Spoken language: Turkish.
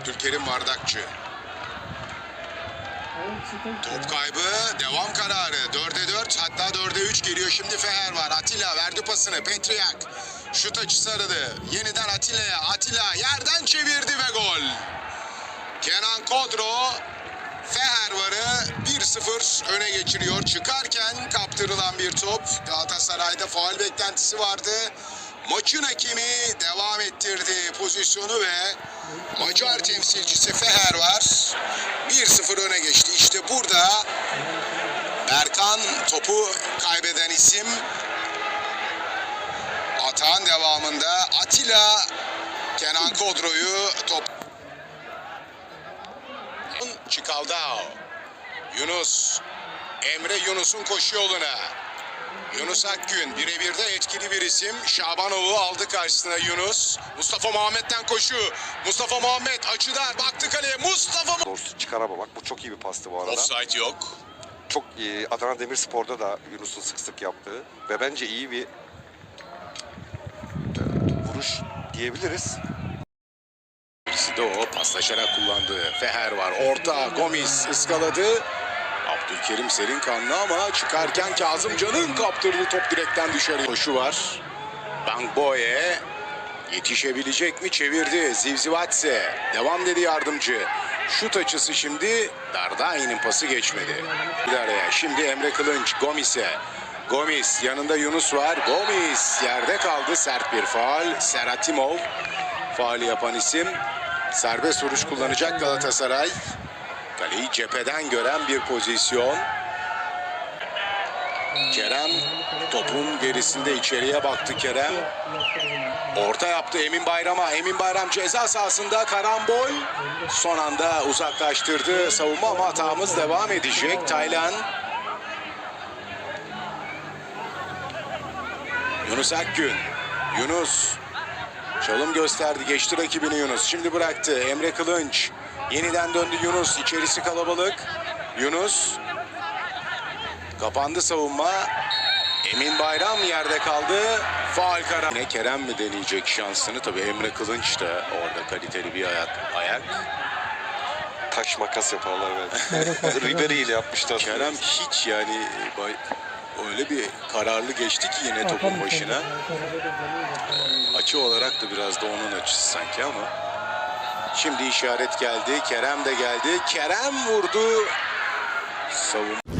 Abdülkerim Bardakçı. Top kaybı, devam kararı. 4'e 4 hatta 4'e 3 geliyor. Şimdi Feher var. Atilla verdi pasını. Petriak. Şut açısı aradı. Yeniden Atilla'ya. Atilla yerden çevirdi ve gol. Kenan Kodro Fehervar'ı 1-0 öne geçiriyor. Çıkarken kaptırılan bir top. Galatasaray'da faul beklentisi vardı. Maçın hakemi devam ettirdi pozisyonu ve Macar temsilcisi Fehervar 1-0 öne geçti. İşte burada Berkan topu kaybeden isim. Atağın devamında Atilla Kenan Kodro'yu top Çikaldao. Yunus. Emre Yunus'un koşu yoluna. Yunus Akgün birebir de etkili bir isim. Şabanov'u aldı karşısına Yunus. Mustafa Muhammed'den koşu. Mustafa Muhammed açıdan baktı kaleye. Mustafa Doğrusu çıkaramamak. Bu çok iyi bir pastı bu arada. Offside yok. Çok iyi. Adana Demirspor'da da Yunus'un sık sık yaptığı ve bence iyi bir e, vuruş diyebiliriz. Birisi de o paslaşarak kullandığı Feher var. Orta Gomis ıskaladı. Abdülkerim serin kanlı ama çıkarken Kazımcan'ın kaptırdığı top direkten dışarı. Koşu var. Bangboye yetişebilecek mi? Çevirdi. Zivzivatse. Devam dedi yardımcı. Şut açısı şimdi Dardai'nin pası geçmedi. Bir. Şimdi Emre Kılınç Gomis'e. Gomis yanında Yunus var. Gomis yerde kaldı. Sert bir faal. Seratimov faali yapan isim. Serbest vuruş kullanacak Galatasaray. Kaleyi cepheden gören bir pozisyon. Kerem topun gerisinde içeriye baktı Kerem. Orta yaptı Emin Bayram'a. Emin Bayram ceza sahasında karambol. Son anda uzaklaştırdı savunma ama hatamız devam edecek. Taylan. Yunus Akgün. Yunus. Çalım gösterdi. Geçti rakibini Yunus. Şimdi bıraktı. Emre Kılınç. Yeniden döndü Yunus. İçerisi kalabalık. Yunus. Kapandı savunma. Emin Bayram yerde kaldı. Faal kararı. Yine Kerem mi deneyecek şansını? Tabii Emre Kılınç da orada kaliteli bir ayak. ayak. Taş makas yaparlar belki. Ribery ile yapmışlar. Kerem hiç yani bay- öyle bir kararlı geçti ki yine topun başına. Açı olarak da biraz da onun açısı sanki ama. Şimdi işaret geldi. Kerem de geldi. Kerem vurdu. Savun.